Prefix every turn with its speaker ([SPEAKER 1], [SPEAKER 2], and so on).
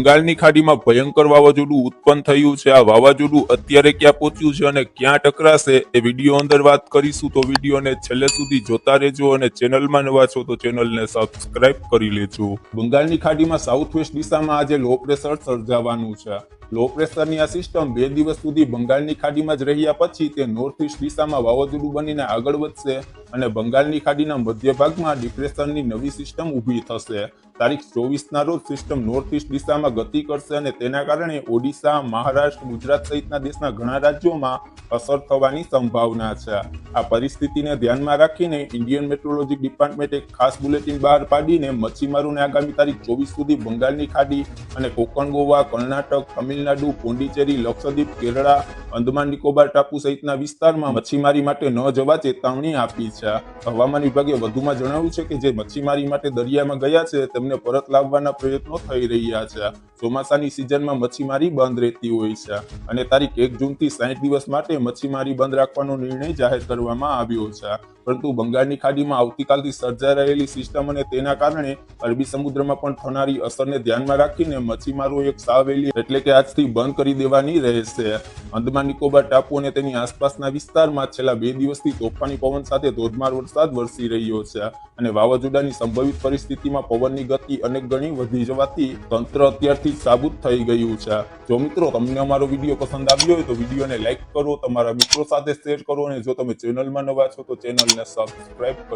[SPEAKER 1] બંગાળની ખાડીમાં ભયંકર વાવાઝોડું ઉત્પન્ન થયું છે. આ વાવાઝોડું અત્યારે ક્યાં પહોંચ્યું છે અને ક્યાં ટકરાશે એ વીડિયો અંદર વાત કરીશું. તો વિડીયોને છેલ્લે સુધી જોતા રહેજો અને ચેનલમાં નવા છો તો ચેનલને સબસ્ક્રાઇબ કરી લેજો. બંગાળની ખાડીમાં સાઉથ વેસ્ટ દિશામાં આજે લો પ્રેશર સર્જાવાનું છે. લો પ્રેશરની આ સિસ્ટમ બે દિવસ સુધી બંગાળની ખાડીમાં જ રહ્યા પછી તે નોર્થ ઇસ્ટ દિશામાં વાવાઝોડું બનીને આગળ વધશે. અને બંગાળની ખાડીના મધ્ય ભાગમાં ડિપ્રેશનની નવી સિસ્ટમ ઊભી થશે. તારીખ ચોવીસના રોજ સિસ્ટમ નોર્થ ઇસ્ટ દિશામાં ગતિ કરશે અને તેના કારણે ઓડિશા, મહારાષ્ટ્ર, ગુજરાત સહિતના દેશના ઘણા રાજ્યોમાં અસર થવાની સંભાવના છે. આ પરિસ્થિતિને ધ્યાનમાં રાખીને ઇન્ડિયન મેટ્રોલોજી ડિપાર્ટમેન્ટ ખાસ બુલેટિન બહાર પાડીને મચ્છીમારોને આગામી તારીખ ચોવીસ સુધી બંગાળની ખાડી અને કોકણ ગોવા, કર્ણાટક, તમિલનાડુ, પોંડિચેરી, લક્ષદ્વીપ, કેરળા અંદમાન નિકોબાર ટાપુ સહિતના વિસ્તારમાં મચ્છીમારી માટે ન જવા ચેતવણી આપી છે. હવામાન વિભાગે વધુમાં જણાવ્યું છે કે જે મચ્છીમારી માટે દરિયામાં ગયા છે, તેમને પરત લાવવાના પ્રયત્નો થઈ રહ્યા છે. ચોમાસાની સિઝનમાં મચ્છીમારી બંધ રહેતી હોય છે અને તારીખ એક જૂનથી સાઠ દિવસ માટે મચ્છીમારી બંધ રાખવાનો નિર્ણય જાહેર કરવામાં આવ્યો છે. પરંતુ બંગાળની ખાડીમાં આવતીકાલથી સર્જાઈ રહેલી સિસ્ટમ અને તેના કારણે અરબી સમુદ્રમાં પણ થનારી અસરને ધ્યાનમાં રાખીને મચ્છીમારો એક સાવેલી એટલે કે આજથી બંધ કરી દેવાની રહેશે. અંદમાન નિકોબાર ટાપુ અને તેની આસપાસના વિસ્તારમાં છેલ્લા બે દિવસથી તોફાની પવન સાથે ધોધમાર વરસાદ વરસી રહ્યો છે અને વાવાઝોડાની સંભવિત પરિસ્થિતિમાં પવનની ગતિ અનેક ગણી વધી જવાથી તંત્ર અત્યારથી સાબુત થઈ ગયું છે. જો મિત્રો તમને અમારો વીડિયો પસંદ આવ્યો હોય તો વિડીયોને લાઇક કરો, તમારા મિત્રો સાથે શેર કરો અને જો તમે ચેનલમાં નવા છો તો ચેનલને સબસ્ક્રાઇબ કરો